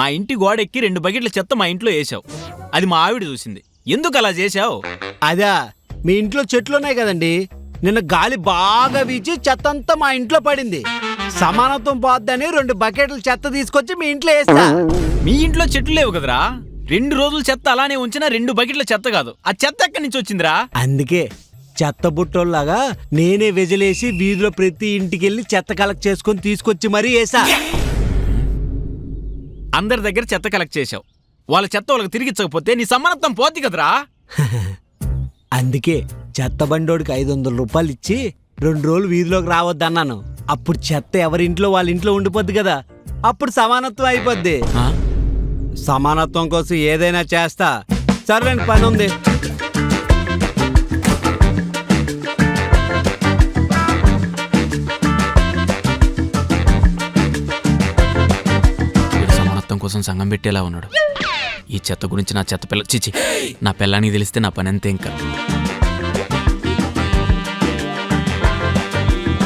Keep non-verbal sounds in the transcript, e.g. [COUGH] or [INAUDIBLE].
మా ఇంటి గోడెక్కి రెండు బకెట్ల చెత్త మా ఇంట్లో వేసావు అది మా ఆవిడ చూసింది. ఎందుకు అలా చేశావు? అదా మీ ఇంట్లో చెట్లు ఉన్నాయి కదండి. నిన్న గాలి బాగా వీచి చెత్త అంతా మా ఇంట్లో పడింది. సమానత్వం పోద్దని రెండు బకెట్ల చెత్త తీసుకొచ్చి మీ ఇంట్లో వేస్తా. మీ ఇంట్లో చెట్లు లేవు కదరా? రెండు రోజులు చెత్త అలానే ఉంచినా రెండు బకెట్ల చెత్త కాదు. ఆ చెత్త ఎక్కడి నుంచి వచ్చిందిరా? అందుకే చెత్త బుట్టోళ్ళలాగా నేనే వెజలేసి వీధిలో ప్రతి ఇంటికి వెళ్ళి చెత్త కలెక్ట్ చేసుకొని తీసుకొచ్చి మరీ వేసా. అందరి దగ్గర చెత్త కలెక్ట్ చేశావు. వాళ్ళ చెత్త వాళ్ళకి తిరిగిచ్చకపోతే నీ సమానత్వం పోద్ది కదరా? [LAUGHS] అందుకే చెత్త బండోడికి ఐదు వందల రూపాయలు ఇచ్చి రెండు రోజులు వీధిలోకి రావద్దన్నాను. అప్పుడు చెత్త ఎవరింట్లో వాళ్ళ ఇంట్లో ఉండిపోద్ది కదా. అప్పుడు సమానత్వం అయిపోద్ది? సమానత్వం కోసం ఏదైనా చేస్తా. సర్లేండి పని ఉంది. వీడు కోసం సంఘం పెట్టేలా ఉన్నాడు. ఈ చెత్త గురించి నా చెత్త పిల్ల చిచి నా పిల్లానికి తెలిస్తే నా పని అంతే ఇంకా.